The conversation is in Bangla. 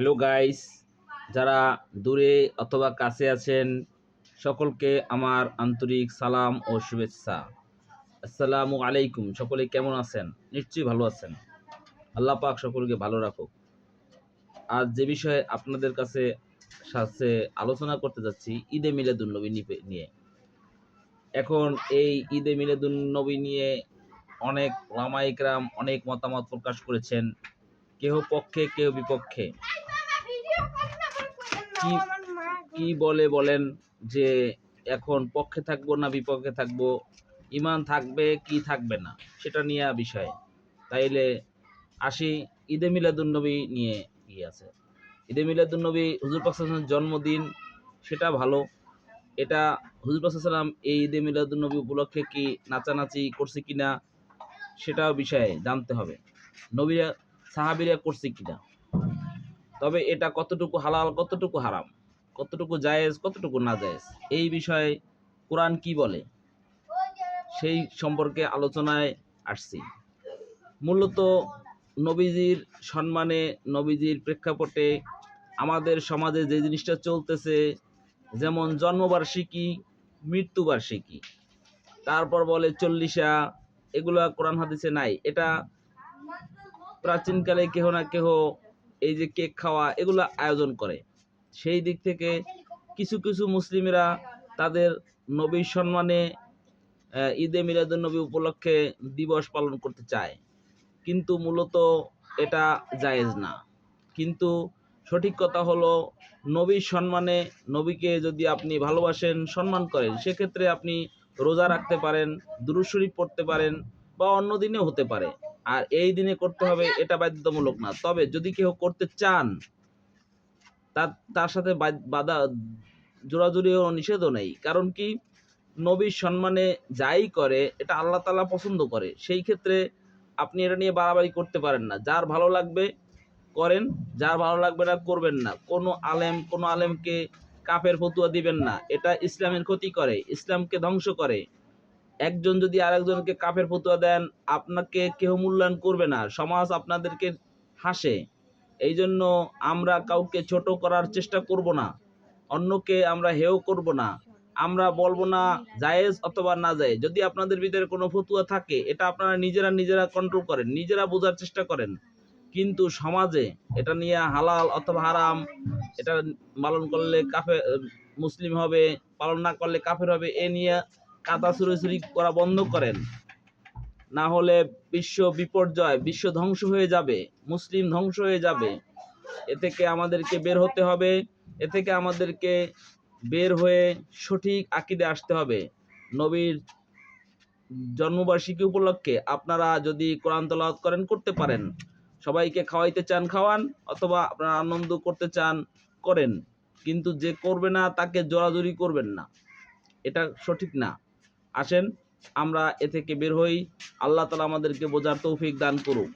হ্যালো গাইস যারা দূরে অথবা কাছে আছেন, সকলকে আমার আন্তরিক সালাম ও শুভেচ্ছা। আসসালামু আলাইকুম। সকলে কেমন আছেন? নিশ্চয়ই ভালো আছেন। আল্লাহ পাক সকলকে ভালো রাখুক। আজ যে বিষয়ে আপনাদের কাছে সাথে আলোচনা করতে যাচ্ছি, ঈদে মিলাদুন্নবী নিপে- নিয়ে। এখন এই ঈদে মিলাদুন্নবী নিয়ে অনেক লামাইকরাম অনেক মতামত প্রকাশ করেছেন। কেহ পক্ষে কেউ বিপক্ষে। কি কি বলে বলেন যে এখন পক্ষে থাকব না বিপক্ষে থাকব? ইমান থাকবে কি থাকবে না? সেটা নিয়ে বিষয়। তাইলে আসি ঈদে মিলাদুন্নবী নিয়ে কি আছে। ঈদে মিলাদুন্নবী হুজুর পাকসালামের জন্মদিন সেটা ভালো। এটা হুজুর পাকসালাম এই ঈদে মিলাদুন্নবী উপলক্ষে কি নাচানাচি করছে কিনা সেটাও বিষয়ে জানতে হবে। নবীরা সাহাবিরা করছে কিনা? তবে এটা কতটুকু হালাল, কতটুকু হারাম, কতটুকু জায়েজ, কতটুকু না জায়েজ এই বিষয়ে কোরআন কি বলে? সেই সম্পর্কে আলোচনায় আসছি। মূলত নবীজির সম্মানে, নবীজির প্রেক্ষাপটে আমাদের সমাজে যে জিনিসটা চলতেছে, যেমন জন্মবার্ষিকী, মৃত্যুবার্ষিকী, তারপর বলে চল্লিশা, এগুলা কোরআন হাদিসে নাই। এটা প্রাচীনকালে কেহ না কেহ এই যে কেক খাওয়া, এগুলো আয়োজন করে। সেই দিক থেকে কিছু কিছু মুসলিমেরা তাদের নবীর সম্মানে ঈদে মিলাদুন্নবী উপলক্ষে দিবস পালন করতে চায়। কিন্তু মূলত এটা জায়েজ না। কিন্তু সঠিক কথা হলো, নবীর সম্মানে নবীকে যদি আপনি ভালোবাসেন, সম্মান করেন, সেক্ষেত্রে আপনি রোজা রাখতে পারেন, দুরূদ শরীফ পড়তে পারেন বা অন্য দিনেও হতে পারে। আর এই দিনে করতে হবে, এটা বাধ্যতামূলক না। তবে যদি কেউ করতে চান, তার তার সাথে বাধা, জোরাজুরিও নিষেধও নেই। কারণ কি? নবীর সম্মানে যাই করে, এটা আল্লাহ তালা পছন্দ করে। সেই ক্ষেত্রে আপনি এটা নিয়ে বাড়াবাড়ি করতে পারেন না। যার ভালো লাগবে, করেন। যার ভালো লাগবে না, করবেন না। কোনো আলেম, কোনো আলেমকে কাপের ফতুয়া দিবেন না। এটা ইসলামের ক্ষতি করে, ইসলামকে ধ্বংস করে। একজন যদি আরেকজনকে কাপের ফতুয়া দেন, আপনাকে কেউ মূল্যায়ন করবে না। সমাজ আপনাদেরকে হাসে। এই জন্য আমরা কাউকে ছোট করার চেষ্টা করব না। অন্যকে আমরা হেও করব না। আমরা বলব না, জায়েজ অথবা না যায় যদি আপনাদের ভিতরে কোনো ফতুয়া থাকে, এটা আপনারা নিজেরা নিজেরা কন্ট্রোল করেন, নিজেরা বোঝার চেষ্টা করেন। কিন্তু সমাজে এটা নিয়ে হালাল অথবা হারাম, এটা পালন করলে কাফে মুসলিম হবে, পালন না করলে কাফের হবে, এ নিয়ে কাদা ছুড়ি করা বন্ধ করেন। না হলে বিশ্ব বিপর্যয়, বিশ্ব ধ্বংস হয়ে যাবে, মুসলিম ধ্বংস হয়ে যাবে। এ থেকে আমাদেরকে বের হতে হবে, এ থেকে আমাদেরকে বের হয়ে সঠিক আকিদে আসতে হবে। নবীর জন্মবার্ষিকী উপলক্ষে আপনারা যদি কোরআন তলাওয়াত করেন, করতে পারেন। সবাইকে খাওয়াইতে চান, খাওয়ান, অথবা আপনারা আনন্দ করতে চান, করেন। কিন্তু যে করবে না, তাকে জোরাজুরি করবেন না। এটা সঠিক না। আসেন আমরা এ থেকে বের হই। আল্লাহ তালা আমাদেরকে বোঝার তৌফিক দান করুক।